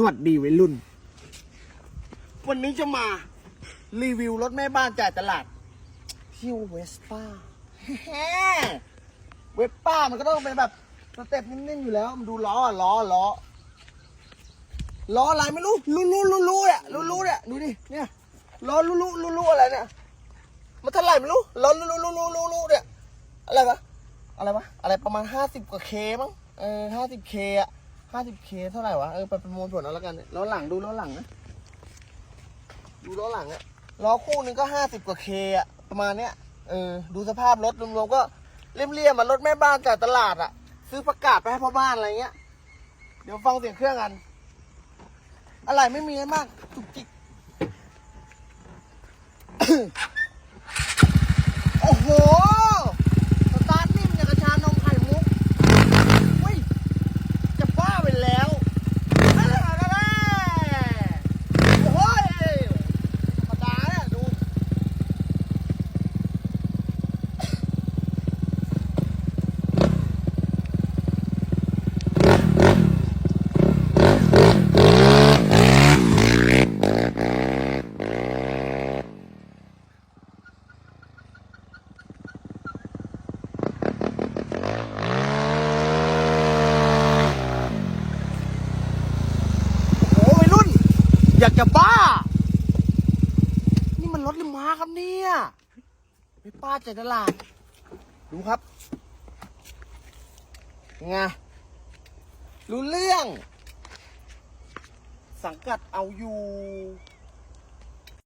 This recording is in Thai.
สวัสดีวัยรุ่น วันนี้จะมารีวิวรถแม่บ้านจ่ายตลาด ที่เวสป้าเวสป้ามันก็ต้องเป็นแบบสเต็ปนิ่มๆอยู่แล้วมันดูล้ออะล้อล้อล้ออะไรไม่รู้รู้รู้รู้รู้เนี่ยรู้รู้เนี่ยดูดิเนี่ยล้อรู้รู้รู้รู้อะไรเนี่ยมันเท่าไหร่ไม่รู้ล้อรู้รู้รู้รู้รู้รู้เนี่ยอะไรวะอะไรวะอะไรประมาณห้าสิบกว่าเคมั้งเออห้าสิบเคอะ ห้าสิบเคเท่าไหร่วะ เออไปประมวลผลเอาแล้วกันล้อหลังดูล้อหลังนะ ดูล้อหลังอะล้อคู่นึงก็ห้าสิบกว่าเคอะประมาณเนี้ย เออ ดูสภาพรถรวมๆก็เลี่ยมๆมารถแม่บ้านจากตลาดอะซื้อประกาศไปให้พ่อบ้านอะไรเงี้ย เดี๋ยวฟังเสียงเครื่องกัน อะไรไม่มีอะไรมาก จุกจิก โอ้โห สตาร์ทนิ่มอย่างกระชานมไข่มุกเฮ้ย จะบ้าไปแล้วอะไรกันแน่โอ้โหธรรมดาเนี่ยดู โอ้ยวัยรุ่น อยาก จะบ้า นี่มันรถหรือม้าครับเนี่ยไปป้าใจตลาด ดูครับไงรู้เรื่อง สังกัดเอาอยู่